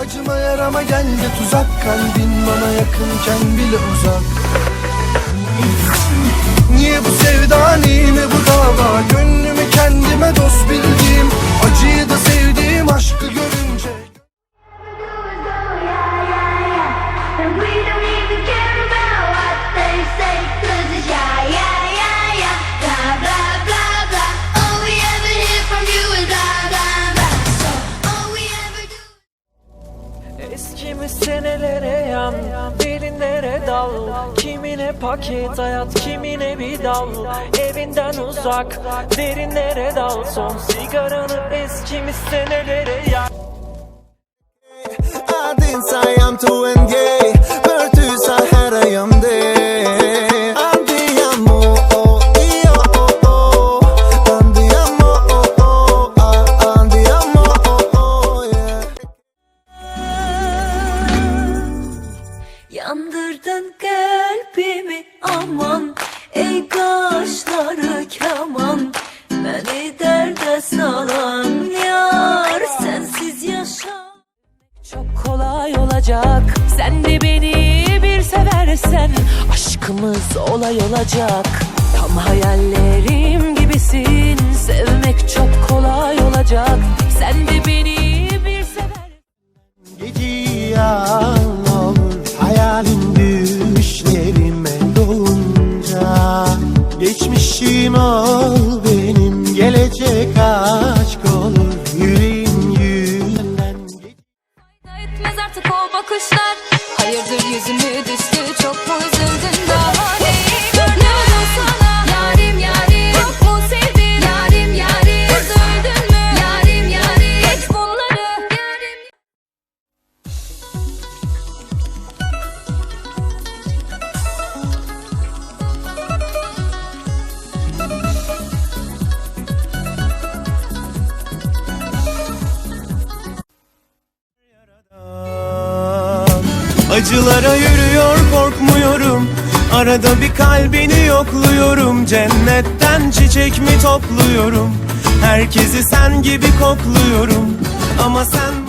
Acıma yarama geldi tuzak kalbin bana yakınken bile uzak. Niye bu sevda Eskimi senelere yan Derinlere dal. Kimine paket hayat Kimine bir dal. Evinden uzak Derinlere dal. Son sigaranı eskimi senelere yan. Tu en gay aman Ey kaşları keman Beni derde salan yar Sensiz yaşam Çok kolay olacak Sen de beni bir seversen Aşkımız olay olacak. Tam hayallerim ol benim Gelecek aşk olur. Yüreğim yüzünden Etmez artık o bakışlar. Hayırdır yüzümü düştü Çok mu üzüldün daha Acılara yürüyor korkmuyorum. Arada bir kalbini yokluyorum. Cennetten çiçek mi topluyorum? Herkesi sen gibi kokluyorum. Ama sen